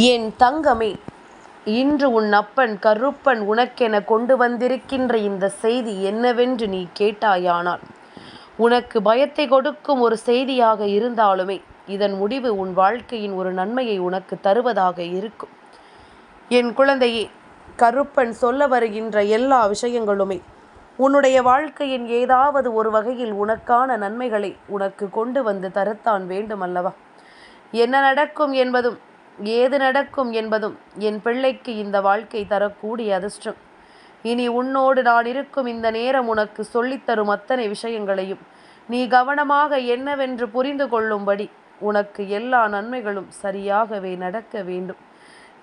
என் தங்கமே இன்று உன் அப்பன் கருப்பன் உனக்கென கொண்டு வந்திருக்கின்ற இந்த செய்தி என்னவென்று நீ கேட்டாயானால் உனக்கு பயத்தை கொடுக்கும் ஒரு செய்தியாக இருந்தாலுமே இதன் முடிவு உன் வாழ்க்கையின் ஒரு நன்மையை உனக்கு தருவதாக இருக்கும். என் குழந்தையே கருப்பன் சொல்ல வருகின்ற எல்லா விஷயங்களுமே உன்னுடைய வாழ்க்கையின் ஏதாவது ஒரு வகையில் உனக்கான நன்மைகளை உனக்கு கொண்டு வந்து தரத்தான் வேண்டும் அல்லவா என்ன நடக்கும் என்பதும் ஏது நடக்கும் என்பதும் என் பிள்ளைக்கு இந்த வாழ்க்கை தரக்கூடிய அதிர்ஷ்டம். இனி உன்னோடு நான் இருக்கும் இந்த நேரம் உனக்கு சொல்லித்தரும் அத்தனை விஷயங்களையும் நீ கவனமாக என்னவென்று புரிந்து கொள்ளும்படி உனக்கு எல்லா நன்மைகளும் சரியாகவே நடக்க வேண்டும்.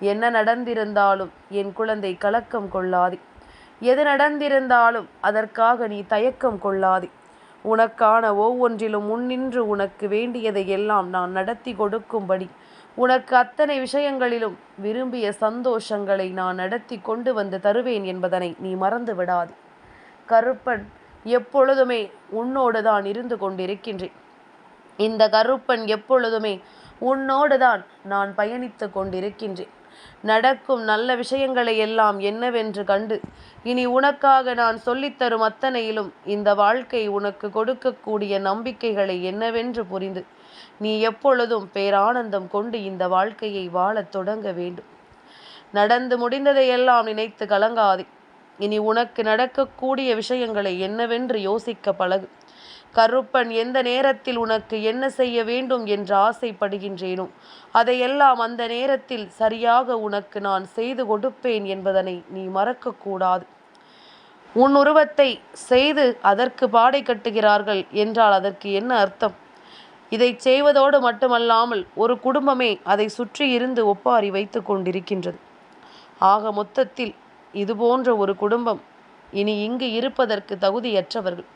என்ன நடந்திருந்தாலும் என் குழந்தை கலக்கம் கொள்ளாதே. எது நடந்திருந்தாலும் அதற்காக நீ தயக்கம் கொள்ளாதே. உனக்கான ஒவ்வொன்றிலும் முன்னின்று உனக்கு வேண்டியதை எல்லாம் நான் நடத்தி கொடுக்கும்படி உனக்கு அத்தனை விஷயங்களிலும் விரும்பிய சந்தோஷங்களை நான் நடத்தி கொண்டு வந்து தருவேன் என்பதனை நீ மறந்து விடாது. கருப்பன் எப்பொழுதுமே உன்னோடு தான் இருந்து கொண்டிருக்கின்றேன். இந்த கருப்பன் எப்பொழுதுமே உன்னோடு தான் நான் பயணித்து கொண்டிருக்கின்றேன். நடக்கும் நல்ல விஷயங்களை எல்லாம் என்னவென்று கண்டு இனி உனக்காக நான் சொல்லித்தரும் அத்தனையிலும் இந்த வாழ்க்கை உனக்கு கொடுக்கக்கூடிய நம்பிக்கைகளை என்னவென்று புரிந்து நீ எப்பொழுதும் பேரானந்தம் கொண்டு இந்த வாழ்க்கையை வாழத் தொடங்க வேண்டும். நடந்து முடிந்ததையெல்லாம் நினைத்து கலங்காதே. இனி உனக்கு நடக்கக்கூடிய விஷயங்களை என்னவென்று யோசிக்க பழகு. கருப்பன் எந்த நேரத்தில் உனக்கு என்ன செய்ய வேண்டும் என்று ஆசைப்படுகின்றேனோ அதையெல்லாம் அந்த நேரத்தில் சரியாக உனக்கு நான் செய்து கொடுப்பேன் என்பதனை நீ மறக்கக்கூடாது. உன் உருவத்தை செய்து அதற்கு பாடை கட்டுகிறார்கள் என்றால் அதற்கு என்ன அர்த்தம்? இதை செய்வதோடு மட்டுமல்லாமல் ஒரு குடும்பமே அதை சுற்றி இருந்து ஒப்பாரி வைத்து கொண்டிருக்கின்றது. ஆக மொத்தத்தில் இதுபோன்ற ஒரு குடும்பம் இனி இங்கு இருப்பதற்கு தகுதியற்றவர்கள்.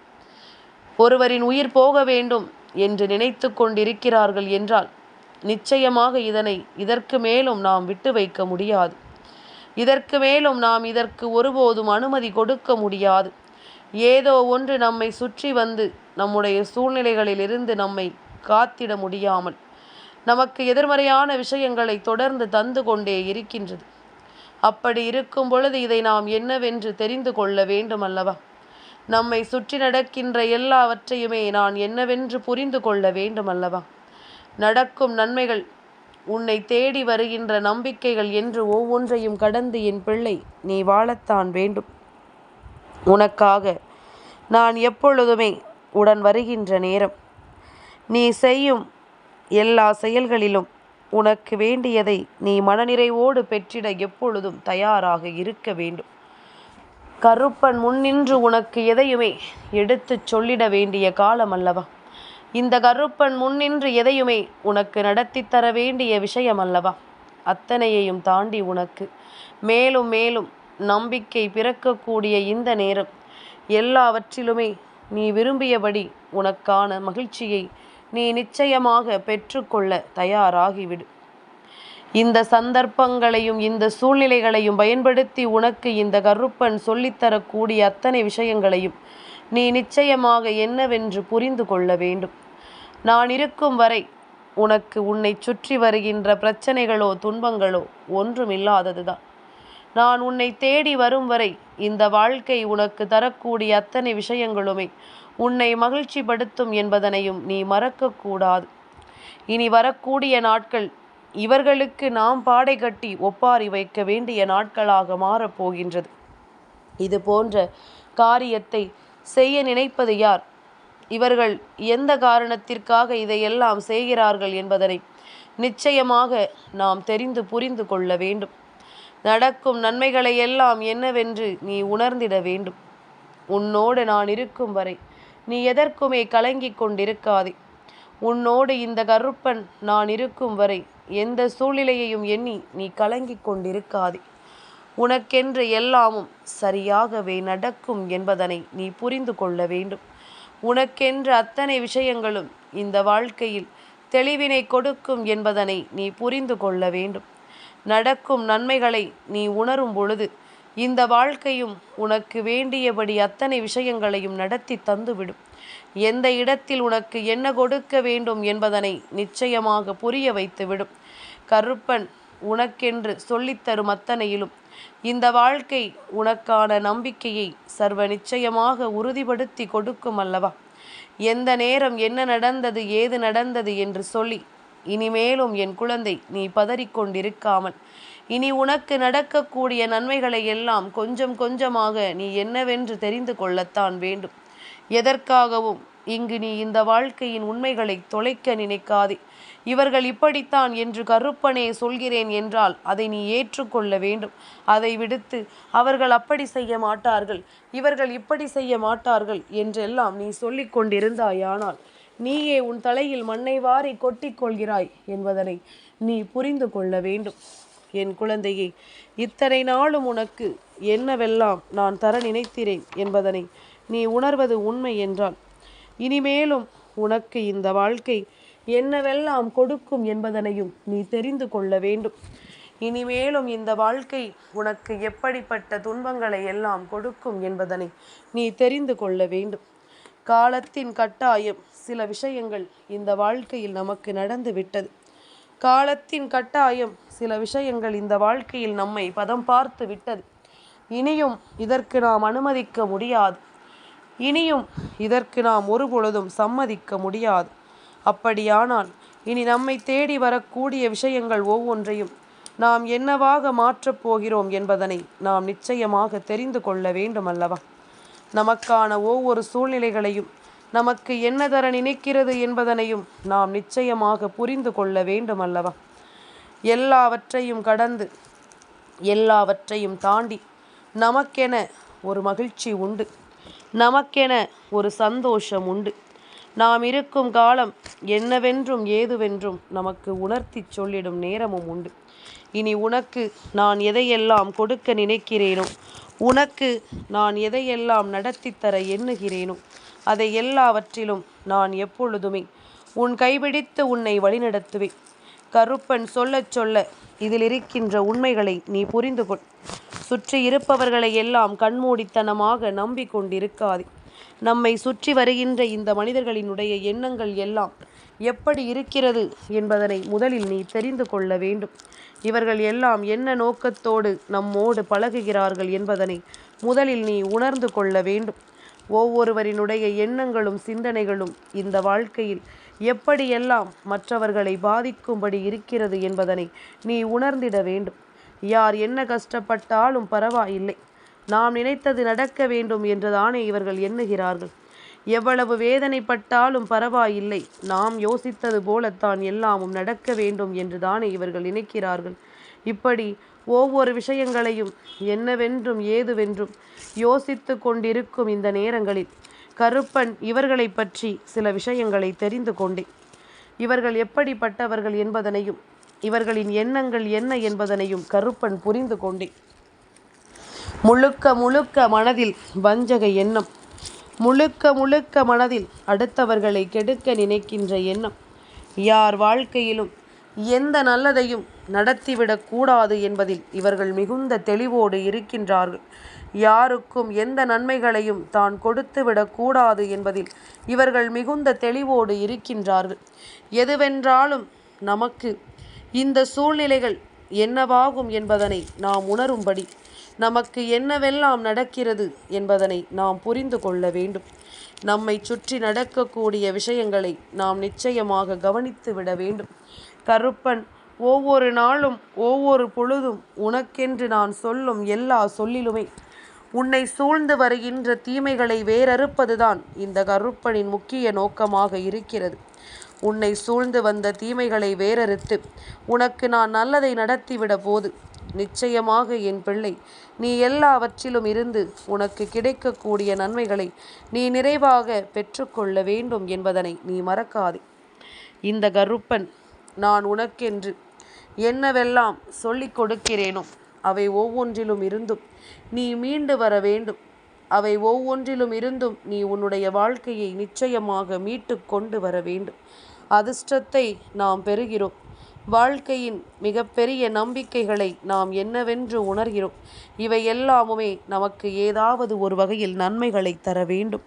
ஒருவரின் உயிர் போக வேண்டும் என்று நினைத்து கொண்டிருக்கிறார்கள் என்றால் நிச்சயமாக இதனை இதற்கு மேலும் நாம் விட்டு வைக்க முடியாது. இதற்கு மேலும் நாம் இதற்கு ஒருபோதும் அனுமதி கொடுக்க முடியாது. ஏதோ ஒன்று நம்மை சுற்றி வந்து நம்முடைய சூழ்நிலைகளிலிருந்து நம்மை காத்திட முடியாமல் நமக்கு எதிர்மறையான விஷயங்களை தொடர்ந்து தந்து கொண்டே இருக்கின்றது. அப்படி இருக்கும் பொழுது இதை நாம் என்னவென்று தெரிந்து கொள்ள வேண்டும் அல்லவா நம்மை சுற்றி நடக்கின்ற எல்லாவற்றையுமே நான் என்னவென்று புரிந்து கொள்ள வேண்டும் அல்லவா நடக்கும் நன்மைகள் உன்னை தேடி வருகின்ற நம்பிக்கைகள் என்று ஒவ்வொன்றையும் கடந்து என் பிள்ளை நீ வாழத்தான் வேண்டும். உனக்காக நான் எப்பொழுதுமே உடன் வருகின்ற நேரம். நீ செய்யும் எல்லா செயல்களிலும் உனக்கு வேண்டியதை நீ மனநிறைவோடு பெற்றிட எப்பொழுதும் தயாராக இருக்க வேண்டும். கருப்பன் முன்னின்று உனக்கு எதையுமே எடுத்துச் சொல்லிட வேண்டிய காலம் அல்லவா இந்த கருப்பன் முன்னின்று எதையுமே உனக்கு நடத்தி தர வேண்டிய விஷயம் அல்லவா அத்தனையையும் தாண்டி உனக்கு மேலும் மேலும் நம்பிக்கை பிறக்கக்கூடிய இந்த நேரம் எல்லாவற்றிலுமே நீ விரும்பியபடி உனக்கான மகிழ்ச்சியை நீ நிச்சயமாக பெற்றுக்கொள்ள தயாராகிவிடு. இந்த சந்தர்ப்பங்களையும் இந்த சூழ்நிலைகளையும் பயன்படுத்தி உனக்கு இந்த கருப்பன் சொல்லித்தரக்கூடிய அத்தனை விஷயங்களையும் நீ நிச்சயமாக என்னவென்று புரிந்து கொள்ள வேண்டும். நான் இருக்கும் வரை உனக்கு உன்னை சுற்றி வருகின்ற பிரச்சனைகளோ துன்பங்களோ ஒன்றும் இல்லாததுதான் நான் உன்னை தேடி வரும் வரை இந்த வாழ்க்கை உனக்கு தரக்கூடிய அத்தனை விஷயங்களுமே உன்னை மகிழ்ச்சிப்படுத்தும் என்பதனையும் நீ மறக்கக்கூடாது. இனி வரக்கூடிய நாட்கள் இவர்களுக்கு நாம் பாடை கட்டி ஒப்பாரி வைக்க வேண்டிய நாட்களாக மாறப்போகின்றது இது போன்ற காரியத்தை செய்ய நினைப்பது யார்? இவர்கள் எந்த காரணத்திற்காக இதையெல்லாம் செய்கிறார்கள் என்பதனை நிச்சயமாக நாம் தெரிந்து புரிந்து கொள்ள வேண்டும். நடக்கும் நன்மைகளை எல்லாம் என்னவென்று நீ உணர்ந்திட வேண்டும். உன்னோடு நான் இருக்கும் வரை நீ எதற்குமே கலங்கிக் கொண்டிருக்காதே. உன்னோடு இந்த கருப்பன் நான் இருக்கும் வரை எந்த சூழ்நிலையையும் எண்ணி நீ கலங்கிக் கொண்டிருக்காதே. உனக்கென்று எல்லாமும் சரியாகவே நடக்கும் என்பதனை நீ புரிந்து கொள்ள வேண்டும். உனக்கென்று அத்தனை விஷயங்களும் இந்த வாழ்க்கையில் தெளிவினை கொடுக்கும் என்பதனை நீ புரிந்து கொள்ள வேண்டும். நடக்கும் நன்மைகளை நீ உணரும் பொழுது இந்த வாழ்க்கையும் உனக்கு வேண்டியபடி அத்தனை விஷயங்களையும் நடத்தி தந்துவிடும். எந்த இடத்தில் உனக்கு என்ன கொடுக்க வேண்டும் என்பதனை நிச்சயமாக புரிய வைத்துவிடும். கருப்பன் உனக்கென்று சொல்லித்தரும் அத்தனையிலும் இந்த வாழ்க்கை உனக்கான நம்பிக்கையை சர்வ நிச்சயமாக உறுதிப்படுத்தி கொடுக்கும் அல்லவா? எந்த நேரம் என்ன நடந்தது ஏது நடந்தது என்று சொல்லி இனிமேலும் என் குழந்தை நீ பதறிக்கொண்டிருக்காமல். இனி உனக்கு நடக்கக்கூடிய நன்மைகளை எல்லாம் கொஞ்சம் கொஞ்சமாக நீ என்னவென்று தெரிந்து கொள்ளத்தான் வேண்டும். எதற்காகவும் இங்கு நீ இந்த வாழ்க்கையின் உண்மைகளை தொலைக்க நினைக்காதே. இவர்கள் இப்படித்தான் என்று கருப்பனே சொல்கிறேன் என்றால் அதை நீ ஏற்றுக்கொள்ள வேண்டும். அதை விடுத்து அவர்கள் அப்படி செய்ய மாட்டார்கள். இவர்கள் இப்படி செய்ய மாட்டார்கள் என்றெல்லாம் நீ சொல்லிக் கொண்டிருந்தாயானால் நீயே உன் தலையில் மண்ணை வாரி கொட்டிக்கொள்கிறாய் என்பதனை நீ புரிந்து கொள்ள வேண்டும். என் குழந்தையை இத்தனை நாளும் உனக்கு என்னவெல்லாம் நான் தர நினைத்திறேன் என்பதனை நீ உணர்வது உண்மை என்றால் இனிமேலும் உனக்கு இந்த வாழ்க்கை என்னவெல்லாம் கொடுக்கும் என்பதனையும் நீ தெரிந்து கொள்ள வேண்டும். இனிமேலும் இந்த வாழ்க்கை உனக்கு எப்படிப்பட்ட துன்பங்களை எல்லாம் கொடுக்கும் என்பதனை நீ தெரிந்து கொள்ள வேண்டும். காலத்தின் கட்டாயம் சில விஷயங்கள் இந்த வாழ்க்கையில் நமக்கு நடந்து விட்டது. காலத்தின் கட்டாயம் சில விஷயங்கள் இந்த வாழ்க்கையில் நம்மை பதம் பார்த்து விட்டது. இனியும் இதற்கு நாம் அனுமதிக்க முடியாது. இனியும் இதற்கு நாம் ஒருபொழுதும் சம்மதிக்க முடியாது. அப்படியானால் இனி நம்மை தேடி வரக்கூடிய விஷயங்கள் ஒவ்வொன்றையும் நாம் என்னவாக மாற்றப் போகிறோம் என்பதனை நாம் நிச்சயமாக தெரிந்து கொள்ள வேண்டும் அல்லவா நமக்கான ஒவ்வொரு சூழ்நிலைகளையும் நமக்கு என்ன தர நினைக்கிறது என்பதனையும் நாம் நிச்சயமாக புரிந்து கொள்ள வேண்டும் அல்லவா எல்லாவற்றையும் கடந்து எல்லாவற்றையும் தாண்டி நமக்கென ஒரு மகிழ்ச்சி உண்டு. நமக்கென ஒரு சந்தோஷம் உண்டு. நாம் இருக்கும் காலம் என்னவென்றும் ஏதுவென்றும் நமக்கு உணர்த்தி சொல்லிடும் நேரமும் உண்டு. இனி உனக்கு நான் எதையெல்லாம் கொடுக்க நினைக்கிறேனோ உனக்கு நான் எதையெல்லாம் நடத்தி தர எண்ணுகிறேனோ அதை எல்லாவற்றிலும் நான் எப்பொழுதுமே உன் கைபிடித்து உன்னை வழிநடத்துவேன். கருப்பன் சொல்லச் சொல்ல இதில் இருக்கின்ற உண்மைகளை நீ புரிந்து கொள் சுற்றி இருப்பவர்களை எல்லாம் கண்மூடித்தனமாக நம்பிக்கொண்டிருக்காதே. நம்மை சுற்றி வருகின்ற இந்த மனிதர்களினுடைய எண்ணங்கள் எல்லாம் எப்படி இருக்கிறது என்பதனை முதலில் நீ தெரிந்து கொள்ள வேண்டும். இவர்கள் எல்லாம் என்ன நோக்கத்தோடு நம்மோடு பழகுகிறார்கள் என்பதனை முதலில் நீ உணர்ந்து கொள்ள வேண்டும். ஒவ்வொருவரினுடைய எண்ணங்களும் சிந்தனைகளும் இந்த வாழ்க்கையில் எப்படியெல்லாம் மற்றவர்களை பாதிக்கும்படி இருக்கிறது என்பதனை நீ உணர்ந்திட வேண்டும். யார் என்ன கஷ்டப்பட்டாலும் பரவாயில்லை. நாம் நினைத்தது நடக்க வேண்டும் என்றுதானே இவர்கள் எண்ணுகிறார்கள். எவ்வளவு வேதனைப்பட்டாலும் பரவாயில்லை. நாம் யோசித்தது போலத்தான் எல்லாமும் நடக்க வேண்டும் என்றுதானே இவர்கள் நினைக்கிறார்கள். இப்படி ஒவ்வொரு விஷயங்களையும் என்னவென்றும் ஏதுவென்றும் யோசித்து கொண்டிருக்கும் இந்த நேரங்களில் கருப்பன் இவர்களை பற்றி சில விஷயங்களை தெரிந்து கொண்டேன். இவர்கள் எப்படிப்பட்டவர்கள் என்பதனையும் இவர்களின் எண்ணங்கள் என்ன என்பதனையும் கருப்பன் புரிந்து கொண்டேன். முழுக்க முழுக்க மனதில் வஞ்சக எண்ணம் முழுக்க முழுக்க மனதில் அடுத்தவர்களை கெடுக்க நினைக்கின்ற எண்ணம் யார் வாழ்க்கையிலும் எந்த நல்லதையும் நடத்திவிடக்கூடாது என்பதில் இவர்கள் மிகுந்த தெளிவோடு இருக்கின்றார்கள். யாருக்கும் எந்த நன்மைகளையும் தான் கொடுத்துவிடக் கூடாது என்பதில் இவர்கள் மிகுந்த தெளிவோடு இருக்கின்றார்கள். எதுவென்றாலும் நமக்கு இந்த சூழ்நிலைகள் என்னவாகும் என்பதனை நாம் உணரும்படி நமக்கு என்னவெல்லாம் நடக்கிறது என்பதனை நாம் புரிந்து கொள்ள வேண்டும். நம்மை சுற்றி நடக்கக்கூடிய விஷயங்களை நாம் நிச்சயமாக கவனித்து விட வேண்டும். கருப்பன் ஒவ்வொரு நாளும் ஒவ்வொரு பொழுதும் உனக்கென்று நான் சொல்லும் எல்லா சொல்லிலுமே உன்னை சூழ்ந்து வருகின்ற தீமைகளை வேறறுப்பதுதான் இந்த கருப்பனின் முக்கிய நோக்கமாக இருக்கிறது. உன்னை சூழ்ந்து வந்த தீமைகளை வேறறுத்து உனக்கு நான் நல்லதை நடத்திவிட போது நிச்சயமாக என் பிள்ளை நீ எல்லாவற்றிலும் இருந்து உனக்கு கிடைக்கக்கூடிய நன்மைகளை நீ நிறைவாக பெற்றுக்கொள்ள வேண்டும் என்பதனை நீ மறக்காதே. இந்த கருப்பன் நான் உனக்கென்று என்னவெல்லாம் சொல்லிக் கொடுக்கிறேனோ அவை ஒவ்வொன்றிலும் இருந்தும் நீ மீண்டு வர வேண்டும். அவை ஒவ்வொன்றிலும் இருந்தும் நீ உன்னுடைய வாழ்க்கையை நிச்சயமாக மீட்டு கொண்டு வர வேண்டும். அதிர்ஷ்டத்தை நாம் பெறுகிறோம். வாழ்க்கையின் மிகப்பெரிய நம்பிக்கைகளை நாம் என்னவென்று உணர்கிறோம். இவை எல்லாமுமே நமக்கு ஏதாவது ஒரு வகையில் நன்மைகளை தர வேண்டும்.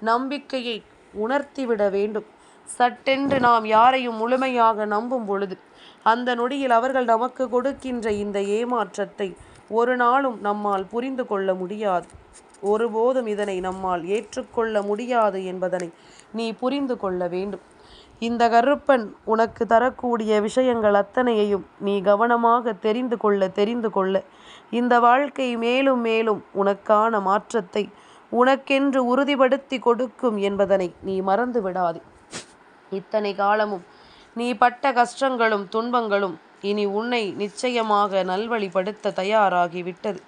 நம்பிக்கையை உணர்த்திவிட வேண்டும். சட்டென்று நாம் யாரையும் முழுமையாக நம்பும் பொழுது அந்த நொடியில் அவர்கள் நமக்கு கொடுக்கின்ற இந்த ஏமாற்றத்தை ஒரு நாளும் நம்மால் புரிந்து கொள்ள முடியாது. ஒருபோதும் இதனை நம்மால் ஏற்றுக்கொள்ள முடியாது என்பதனை நீ புரிந்து கொள்ள வேண்டும். இந்த கருப்பன் உனக்கு தரக்கூடிய விஷயங்கள் அத்தனையையும் நீ கவனமாக தெரிந்து கொள்ள தெரிந்து கொள்ள. இந்த வாழ்க்கை மேலும் மேலும் உனக்கான மாற்றத்தை உனக்கென்று உறுதிப்படுத்தி கொடுக்கும் என்பதனை நீ மறந்து விடாது இத்தனை காலமும் நீ பட்ட கஷ்டங்களும் துன்பங்களும் இனி உன்னை நிச்சயமாக நல்வழிப்படுத்த தயாராகிவிட்டது.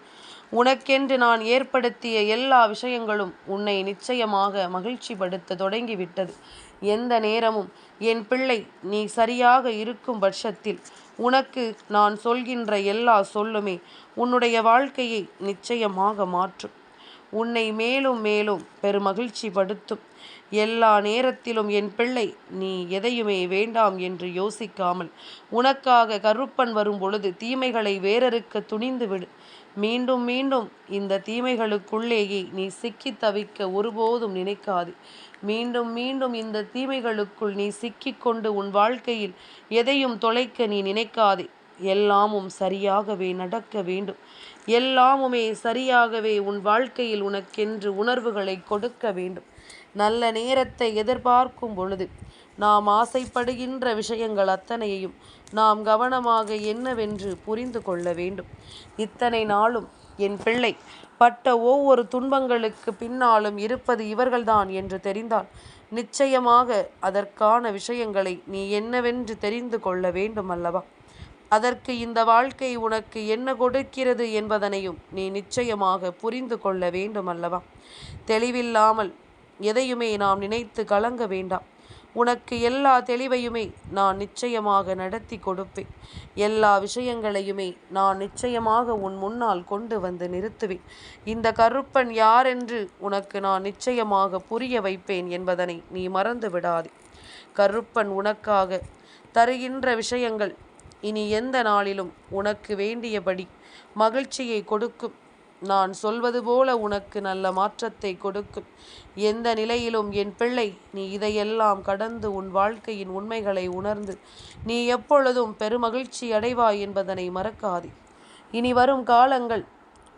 உனக்கென்று நான் ஏற்படுத்திய எல்லா விஷயங்களும் உன்னை நிச்சயமாக மகிழ்ச்சிப்படுத்த தொடங்கிவிட்டது. எந்த நேரமும் என் பிள்ளை நீ சரியாக இருக்கும் பட்சத்தில் உனக்கு நான் சொல்கின்ற எல்லா சொல்லுமே உன்னுடைய வாழ்க்கையை நிச்சயமாக மாற்றும். உன்னை மேலும் மேலும் பெருமகிழ்ச்சி படுத்தும் எல்லா நேரத்திலும் என் பிள்ளை நீ எதையுமே வேண்டாம் என்று யோசிக்காமல் உனக்காக கருப்பன் வரும் பொழுது தீமைகளை வேறறுக்க துணிந்து விடு மீண்டும் மீண்டும் இந்த தீமைகளுக்குள்ளேயே நீ சிக்கி தவிக்க ஒருபோதும் நினைக்காது. மீண்டும் மீண்டும் இந்த தீமைகளுக்குள் நீ சிக்கிக்கொண்டு உன் வாழ்க்கையில் எதையும் தொலைக்க நீ நினைக்காதே. எல்லாமும் சரியாகவே நடக்க வேண்டும். எல்லாமுமே சரியாகவே உன் வாழ்க்கையில் உனக்கென்று உணர்வுகளை கொடுக்க வேண்டும். நல்ல நேரத்தை எதிர்பார்க்கும் பொழுது நாம் ஆசைப்படுகின்ற விஷயங்கள் அத்தனையையும் நாம் கவனமாக என்னவென்று புரிந்து கொள்ள வேண்டும். இத்தனை நாளும் என் பிள்ளை பட்ட ஒவ்வொரு துன்பங்களுக்கு பின்னாலும் இருப்பது இவர்கள்தான் என்று தெரிந்தால் நிச்சயமாக அதற்கான விஷயங்களை நீ என்னவென்று தெரிந்து கொள்ள வேண்டும் அல்லவா? அதற்கு இந்த வாழ்க்கை உனக்கு என்ன கொடுக்கிறது என்பதனையும் நீ நிச்சயமாக புரிந்து கொள்ள வேண்டும் அல்லவா தெளிவில்லாமல் எதையுமே நாம் நினைத்து கலங்க வேண்டாம். உனக்கு எல்லா தெளிவையுமே நான் நிச்சயமாக நடத்தி கொடுப்பேன். எல்லா விஷயங்களையுமே நான் நிச்சயமாக உன் முன்னால் கொண்டு வந்து நிறுத்துவேன். இந்த கருப்பன் யாரென்று உனக்கு நான் நிச்சயமாக புரிய வைப்பேன் என்பதனை நீ மறந்து விடாதே. கருப்பன் உனக்காக தருகின்ற விஷயங்கள் இனி எந்த நாளிலும் உனக்கு வேண்டியபடி மகிழ்ச்சியை கொடுக்கும். நான் சொல்வது போல உனக்கு நல்ல மாற்றத்தை கொடுக்கும். எந்த நிலையிலும் என் பிள்ளை நீ இதையெல்லாம் கடந்து உன் வாழ்க்கையின் உண்மைகளை உணர்ந்து நீ எப்பொழுதும் பெருமகிழ்ச்சி அடைவாய் என்பதனை மறக்காதே. இனி வரும் காலங்கள்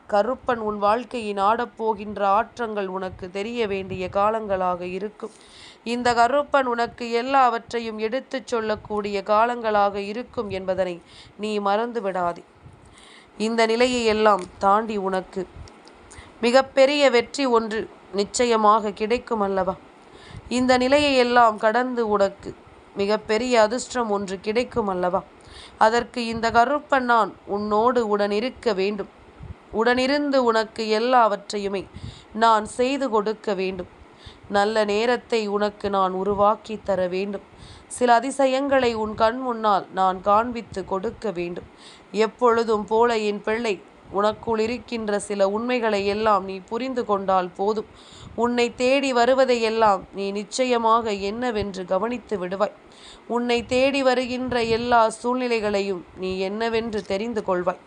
கருப்பன் உன் வாழ்க்கையின் ஆடப்போகின்ற ஆற்றங்கள் உனக்கு தெரிய வேண்டிய காலங்களாக இருக்கும். இந்த கருப்பன் உனக்கு எல்லாவற்றையும் எடுத்துச் சொல்லக்கூடிய காலங்களாக இருக்கும் என்பதனை நீ மறந்து விடாதே இந்த நிலையை எல்லாம் தாண்டி உனக்கு மிகப்பெரிய வெற்றி ஒன்று நிச்சயமாக கிடைக்கும் அல்லவா? இந்த நிலையை எல்லாம் கடந்து உனக்கு மிகப்பெரிய அதிர்ஷ்டம் ஒன்று கிடைக்கும் அல்லவா? அதற்கு இந்த கருப்பன் நான் உன்னோடு உடனிருக்க வேண்டும். உடனிருந்து உனக்கு எல்லாவற்றையுமே நான் செய்து கொடுக்க வேண்டும். நல்ல நேரத்தை உனக்கு நான் உருவாக்கி தர வேண்டும். சில அதிசயங்களை உன் கண் முன்னால் நான் காண்பித்து கொடுக்க வேண்டும். எப்பொழுதும் போல என் பிள்ளை உனக்குள் இருக்கின்ற சில உண்மைகளை எல்லாம் நீ புரிந்து கொண்டால் போதும். உன்னை தேடி வருவதையெல்லாம் நீ நிச்சயமாக என்னவென்று கவனித்து விடுவாய். உன்னை தேடி வருகின்ற எல்லா சூழ்நிலைகளையும் நீ என்னவென்று தெரிந்து கொள்வாய்.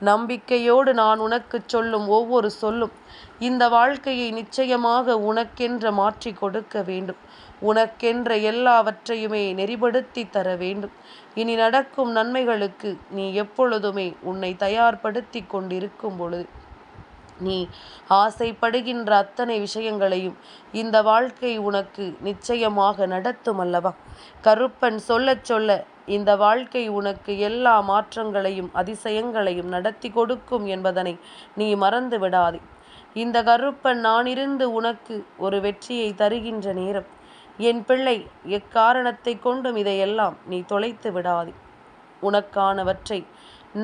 நம்பிக்கையோடு நான் உனக்கு சொல்லும் ஒவ்வொரு சொல்லும் இந்த வாழ்க்கையை நிச்சயமாக உனக்கென்ற மாற்றி கொடுக்க வேண்டும். உனக்கென்ற எல்லாவற்றையுமே நெறிபடுத்தி தர வேண்டும். இனி நடக்கும் நன்மைகளுக்கு நீ எப்பொழுதுமே உன்னை தயார்படுத்தி கொண்டிருக்கும் பொழுது நீ ஆசைப்படுகின்ற அத்தனை விஷயங்களையும் இந்த வாழ்க்கை உனக்கு நிச்சயமாக நடத்தும் அல்லவா? கருப்பன் சொல்லச் சொல்ல இந்த வாழ்க்கை உனக்கு எல்லா மாற்றங்களையும் அதிசயங்களையும் நடத்தி கொடுக்கும் என்பதனை நீ மறந்து விடாதே. இந்த கருப்பன் நானிருந்து உனக்கு ஒரு வெற்றியை தருகின்ற நேரம். என் பிள்ளை எக்காரணத்தை கொண்டும் இதையெல்லாம் நீ தொலைத்து விடாதே. உனக்கானவற்றை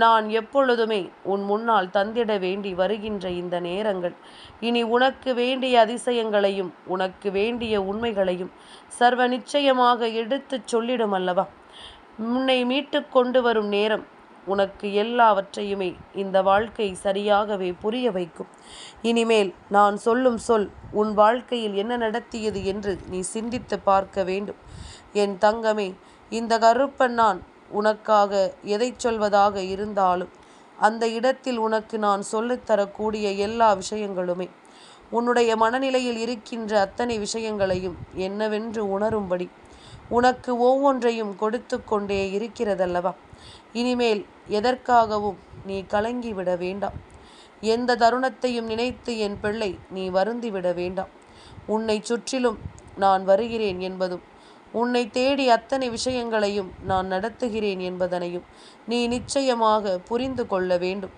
நான் எப்பொழுதுமே உன் முன்னால் தந்திட வேண்டி வருகின்ற இந்த நேரங்கள். இனி உனக்கு வேண்டிய அதிசயங்களையும் உனக்கு வேண்டிய உண்மைகளையும் சர்வ நிச்சயமாக எடுத்துச் சொல்லிடும் அல்லவா? உன்னை மீட்டு கொண்டு வரும் நேரம் உனக்கு எல்லாவற்றையுமே இந்த வாழ்க்கை சரியாகவே புரிய வைக்கும். இனிமேல் நான் சொல்லும் சொல் உன் வாழ்க்கையில் என்ன நடத்தியது என்று நீ சிந்தித்து பார்க்க வேண்டும். என் தங்கமே இந்த கருப்பன் நான் உனக்காக எதை சொல்வதாக இருந்தாலும் அந்த இடத்தில் உனக்கு நான் சொல்லித்தரக்கூடிய எல்லா விஷயங்களுமே உன்னுடைய மனநிலையில் இருக்கின்ற அத்தனை விஷயங்களையும் என்னவென்று உணரும்படி உனக்கு ஒவ்வொன்றையும் கொடுத்து கொண்டே இருக்கிறதல்லவா? இனிமேல் எதற்காகவும் நீ கலங்கிவிட வேண்டாம். எந்த தருணத்தையும் நினைத்து என் பிள்ளை நீ வருந்திவிட வேண்டாம். உன்னை சுற்றிலும் நான் வருகிறேன் என்பதும் உன்னை தேடி அத்தனை விஷயங்களையும் நான் நடத்துகிறேன் என்பதனையும் நீ நிச்சயமாக புரிந்து கொள்ள வேண்டும்.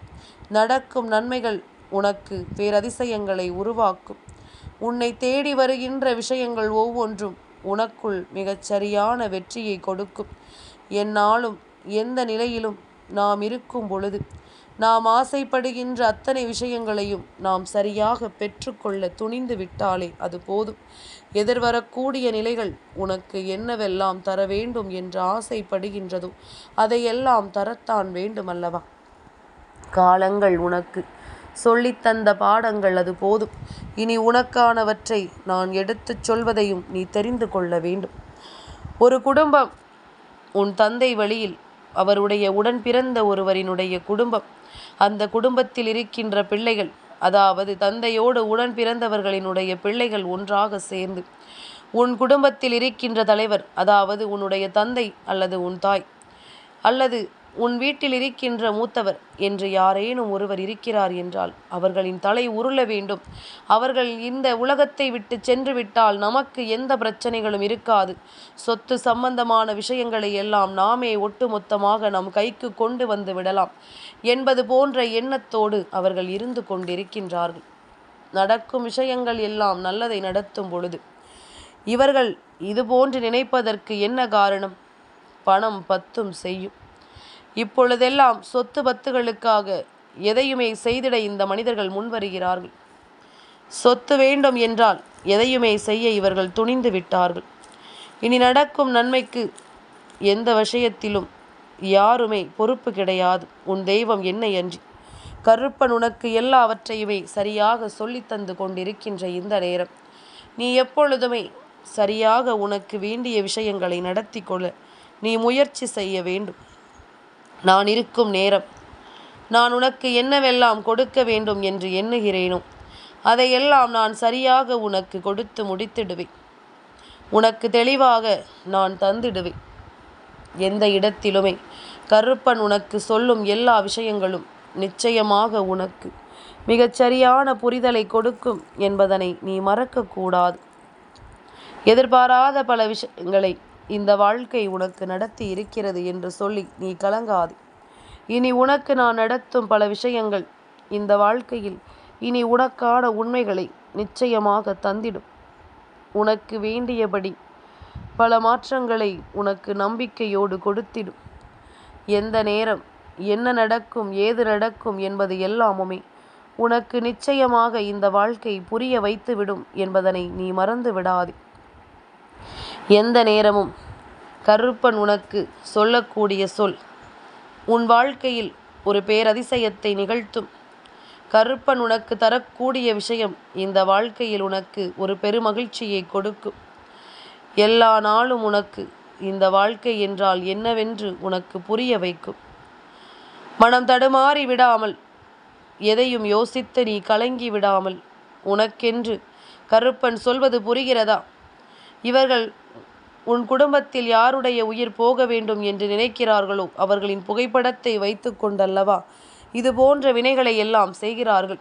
நடக்கும் நன்மைகள் உனக்கு பேரதிசயங்களை உருவாக்கும். உன்னை தேடி வருகின்ற விஷயங்கள் ஒவ்வொன்றும் உனக்குள் மிகச் சரியான வெற்றியை கொடுக்கும். என்னாலும் எந்த நிலையிலும் நாம் இருக்கும் பொழுது நாம் ஆசைப்படுகின்ற அத்தனை விஷயங்களையும் நாம் சரியாக பெற்றுக்கொள்ள துணிந்து விட்டாலே அது போதும். எதிர்வரக்கூடிய நிலைகள் உனக்கு என்னவெல்லாம் தர வேண்டும் என்று ஆசைப்படுகின்றதோ அதையெல்லாம் தரத்தான் வேண்டுமல்லவா? காலங்கள் உனக்கு சொல்லித்தந்த பாடங்கள் அது போதும். இனி உனக்கானவற்றை நான் எடுத்துச் சொல்வதையும் நீ தெரிந்து கொள்ள வேண்டும். ஒரு குடும்பம் உன் தந்தை வழியில் அவருடைய உடன் பிறந்த ஒருவரினுடைய குடும்பம். அந்த குடும்பத்தில் இருக்கின்ற பிள்ளைகள் அதாவது தந்தையோடு உடன் பிறந்தவர்களினுடைய பிள்ளைகள் ஒன்றாக சேர்ந்து உன் குடும்பத்தில் இருக்கின்ற தலைவர் அதாவது உன்னுடைய தந்தை அல்லது உன் தாய் அல்லது உன் வீட்டில் இருக்கின்ற மூத்தவர் என்று யாரேனும் ஒருவர் இருக்கிறார் என்றால் அவர்களின் தலை உருள வேண்டும். அவர்கள் இந்த உலகத்தை விட்டு சென்று விட்டால் நமக்கு எந்த பிரச்சனைகளும் இருக்காது. சொத்து சம்பந்தமான விஷயங்களை எல்லாம் நாமே ஒட்டுமொத்தமாக நம் கைக்கு கொண்டு வந்து விடலாம் என்பது போன்ற எண்ணத்தோடு அவர்கள் இருந்து கொண்டிருக்கின்றார்கள். நடக்கும் விஷயங்கள் எல்லாம் நல்லதை நடத்தும் பொழுது இவர்கள் இதுபோன்று நினைப்பதற்கு என்ன காரணம்? பணம் பத்தும் செய்யும். இப்பொழுதெல்லாம் சொத்து பத்துகளுக்காக எதையுமே செய்திட இந்த மனிதர்கள் முன்வருகிறார்கள். சொத்து வேண்டும் என்றால் எதையுமே செய்ய இவர்கள் துணிந்து விட்டார்கள். இனி நடக்கும் நன்மைக்கு எந்த விஷயத்திலும் யாருமே பொறுப்பு கிடையாது. உன் தெய்வம் என்னை அன்றி. கருப்பன் உனக்கு எல்லாவற்றையுமே சரியாக சொல்லித்தந்து கொண்டிருக்கின்ற இந்த நேரம். நீ எப்பொழுதுமே சரியாக உனக்கு வேண்டிய விஷயங்களை நடத்தி கொள்ள நீ முயற்சி செய்ய வேண்டும். நான் இருக்கும் நேரம். நான் உனக்கு என்னவெல்லாம் கொடுக்க வேண்டும் என்று எண்ணுகிறேனோ அதையெல்லாம் நான் சரியாக உனக்கு கொடுத்து முடித்திடுவேன். உனக்கு தெளிவாக நான் தந்திடுவேன். எந்த இடத்திலுமே கருப்பன் உனக்கு சொல்லும் எல்லா விஷயங்களும் நிச்சயமாக உனக்கு மிகச்சரியான புரிதலை கொடுக்கும் என்பதனை நீ மறக்கக்கூடாது. எதிர்பாராத பல விஷயங்களை இந்த வாழ்க்கை உனக்கு நடத்தி இருக்கிறது என்று சொல்லி நீ கலங்காது. இனி உனக்கு நான் நடத்தும் பல விஷயங்கள் இந்த வாழ்க்கையில் இனி உனக்கான உண்மைகளை நிச்சயமாக தந்திடும். உனக்கு வேண்டியபடி பல மாற்றங்களை உனக்கு நம்பிக்கையோடு கொடுத்திடும். எந்த நேரம் என்ன நடக்கும் ஏது நடக்கும் என்பது எல்லாமுமே உனக்கு நிச்சயமாக இந்த வாழ்க்கை புரிய வைத்துவிடும் என்பதனை நீ மறந்து விடாதே எந்த நேரமும் கருப்பன் உனக்கு சொல்லக்கூடிய சொல். உன் வாழ்க்கையில் ஒரு பேரதிசயத்தை நிகழ்த்தும். கருப்பன் உனக்கு தரக்கூடிய விஷயம் இந்த வாழ்க்கையில் உனக்கு ஒரு பெருமகிழ்ச்சியை கொடுக்கும். எல்லா நாளும் உனக்கு இந்த வாழ்க்கை என்றால் என்னவென்று உனக்கு புரிய வைக்கும். மனம் தடுமாறி விடாமல் எதையும் யோசித்து நீ கலங்கி விடாமல் உனக்கென்று கருப்பன் சொல்வது புரிகிறதா? இவர்கள் உன் குடும்பத்தில் யாருடைய உயிர் போக வேண்டும் என்று நினைக்கிறார்களோ அவர்களின் புகைப்படத்தை வைத்து கொண்டல்லவா? இது போன்ற வினைகளை எல்லாம் செய்கிறார்கள்.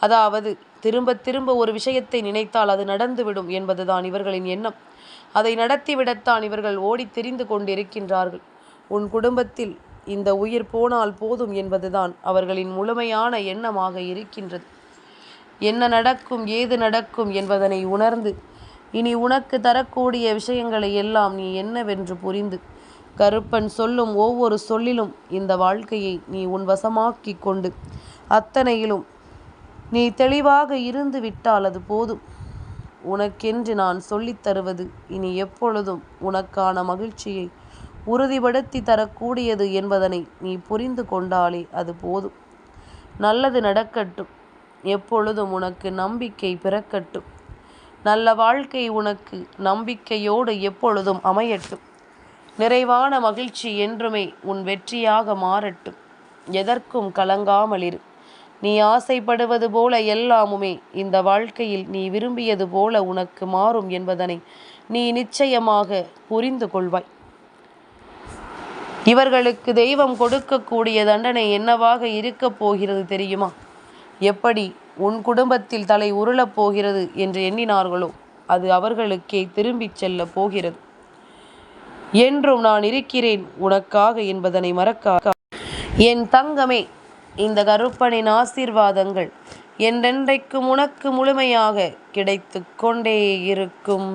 அதாவது திரும்ப திரும்ப ஒரு விஷயத்தை நினைத்தால் அது நடந்துவிடும் என்பதுதான் இவர்களின் எண்ணம். அதை நடத்திவிடத்தான் இவர்கள் ஓடி தெரிந்து கொண்டிருக்கின்றார்கள். உன் குடும்பத்தில் இந்த உயிர் போனால் போதும் என்பதுதான் அவர்களின் முழுமையான எண்ணமாக இருக்கின்றது. என்ன நடக்கும் ஏது நடக்கும் என்பதனை உணர்ந்து இனி உனக்கு தரக்கூடிய விஷயங்களை எல்லாம் நீ என்னவென்று புரிந்து. கருப்பன் சொல்லும் ஒவ்வொரு சொல்லிலும் இந்த வாழ்க்கையை நீ உன் வசமாக்கி கொண்டு. அத்தனையிலும் நீ தெளிவாக இருந்து விட்டால் அது போதும். உனக்கென்று நான் சொல்லித் தருவது இனி எப்பொழுதும் உனக்கான மகிழ்ச்சியை உறுதிப்படுத்தி தரக்கூடியது என்பதனை நீ புரிந்து கொண்டாலே அது போதும். நல்லது நடக்கட்டும். எப்பொழுதும் உனக்கு நம்பிக்கை பிறக்கட்டும். நல்ல வாழ்க்கை உனக்கு நம்பிக்கையோடு எப்பொழுதும் அமையட்டும். நிறைவான மகிழ்ச்சி என்றுமே உன் வெற்றியாக மாறட்டும். எதற்கும் கலங்காமலிரு நீ ஆசைப்படுவது போல எல்லாமுமே இந்த வாழ்க்கையில் நீ விரும்பியது போல உனக்கு மாறும் என்பதனை நீ நிச்சயமாக புரிந்து கொள்வாய். இவர்களுக்கு தெய்வம் கொடுக்கக்கூடிய தண்டனை என்னவாக இருக்கப் போகிறது தெரியுமா? எப்படி உன் குடும்பத்தில் தலை உருளப் போகிறது என்று எண்ணினார்களோ அது அவர்களுக்கே திரும்பிச் செல்லப் போகிறது. என்றும் நான் இருக்கிறேன் உனக்காக என்பதனை மறக்கா என் தங்கமே இந்த கருப்பனின் ஆசீர்வாதங்கள் என்றென்றைக்கும் உனக்கு முழுமையாக கிடைத்து கொண்டே இருக்கும்.